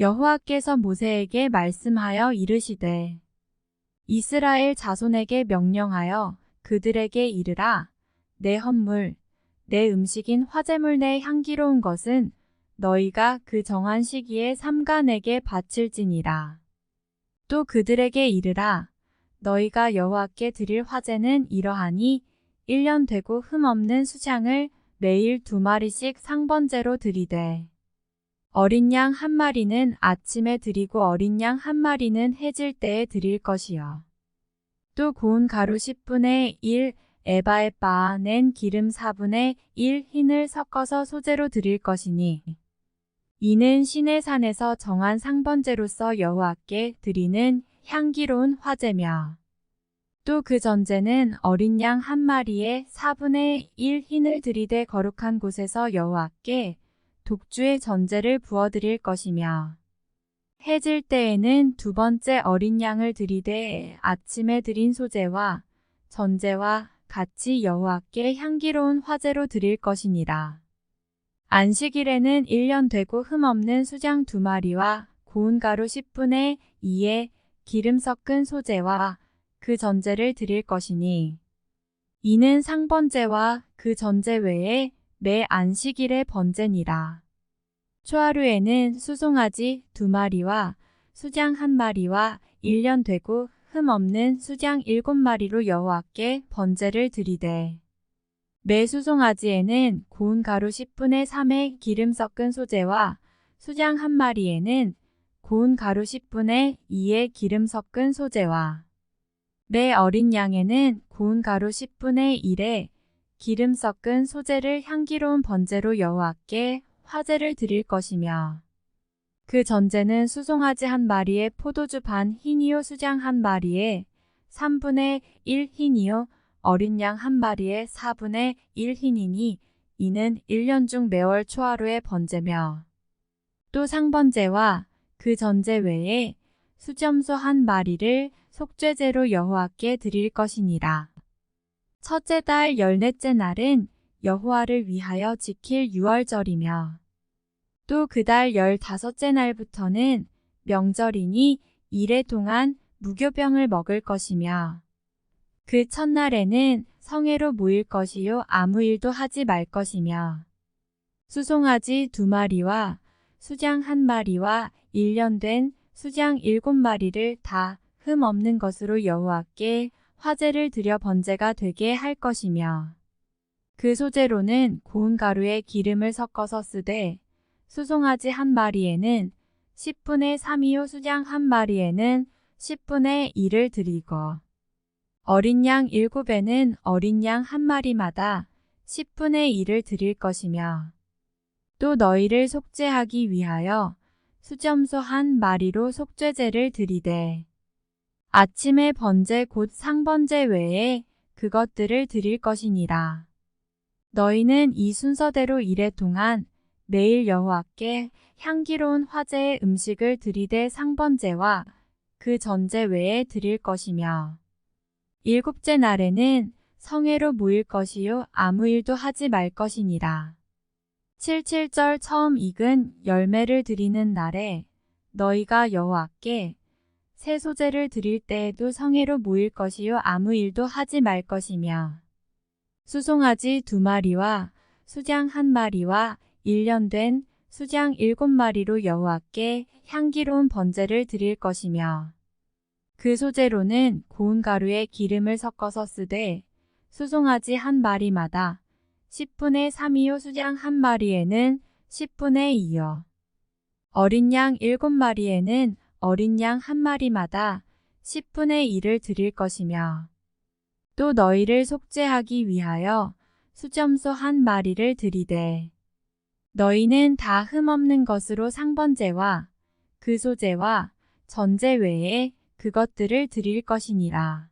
여호와께서 모세에게 말씀하여 이르시되 이스라엘 자손에게 명령하여 그들에게 이르라. 내 헌물 내 음식인 화제물 내 향기로운 것은 너희가 그 정한 시기에 삼간에게 바칠지니라. 또 그들에게 이르라. 너희가 여호와께 드릴 화제는 이러하니 1년 되고 흠 없는 수장을 매일 두 마리씩 상번제로 드리되 어린 양 한 마리는 아침에 드리고 어린 양 한 마리는 해질 때에 드릴 것이요. 또 고운 가루 10분의 1 에바에 빻아낸 기름 4분의 1 흰을 섞어서 소재로 드릴 것이니 이는 신의 산에서 정한 상번제로서 여호와께 드리는 향기로운 화제며 또 그 전제는 어린 양 한 마리에 4분의 1 흰을 들이대 거룩한 곳에서 여호와께 독주의 전제를 부어드릴 것이며 해질 때에는 두 번째 어린 양을 들이대 아침에 드린 소재와 전제와 같이 여호와께 향기로운 화제로 드릴 것이니라. 안식일에는 1년 되고 흠없는 수장 두 마리와 고운 가루 10분의 2에 기름 섞은 소재와 그 전제를 드릴 것이니 이는 상번제와 그 전제 외에 매 안식일의 번제니라. 초하루에는 수송아지 두 마리와 수장 한 마리와 1년 되고 흠 없는 수장 일곱 마리로 여호와께 번제를 드리되 매 수송아지에는 고운 가루 10분의 3의 기름 섞은 소재와 수장 한 마리에는 고운 가루 10분의 2의 기름 섞은 소재와 매 어린 양에는 고운 가루 10분의 1의 기름 섞은 소재를 향기로운 번제로 여호와께 화제를 드릴 것이며 그 전제는 수송아지 한 마리에 포도주 반 흰이요 수장 한 마리에 3분의 1 흰이요 어린 양 한 마리에 4분의 1 흰이니 이는 1년 중 매월 초하루의 번제며 또 상번제와 그 전제 외에 수점소 한 마리를 속죄제로 여호와께 드릴 것이니라. 첫째 달 열넷째 날은 여호와를 위하여 지킬 유월절이며 또 그 달 열다섯째 날부터는 명절이니 이래 동안 무교병을 먹을 것이며 그 첫날에는 성회로 모일 것이요 아무 일도 하지 말 것이며 수송아지 두 마리와 수장 한 마리와 1년 된 수장 일곱 마리를 다 흠 없는 것으로 여호와께 화제를 드려 번제가 되게 할 것이며 그 소재로는 고운 가루에 기름을 섞어서 쓰되 수송아지 한 마리에는 10분의 3이요 수장 한 마리에는 10분의 1을 드리고 어린 양 일곱에는 어린 양 한 마리마다 10분의 1을 드릴 것이며 또 너희를 속죄하기 위하여 수점소 한 마리로 속죄제를 드리되 아침에 번제 곧 상번제 외에 그것들을 드릴 것이니라. 너희는 이 순서대로 이래 동안 매일 여호와께 향기로운 화제의 음식을 드리되 상번제와 그 전제 외에 드릴 것이며 일곱째 날에는 성회로 모일 것이요 아무 일도 하지 말 것이니라. 77절 처음 익은 열매를 드리는 날에 너희가 여호와께 새 소재를 드릴 때에도 성회로 모일 것이요 아무 일도 하지 말 것이며 수송아지 두 마리와 수장 한 마리와 1년 된 수장 일곱 마리로 여호와께 향기로운 번제를 드릴 것이며 그 소재로는 고운 가루에 기름을 섞어서 쓰되 수송아지 한 마리마다 10분의 3이요 수장 한 마리에는 10분의 2요. 어린 양 일곱 마리에는 어린 양 한 마리마다 10분의 1을 드릴 것이며 또 너희를 속죄하기 위하여 수점소 한 마리를 드리되 너희는 다 흠없는 것으로 상번제와 그 소제와 전제 외에 그것들을 드릴 것이니라.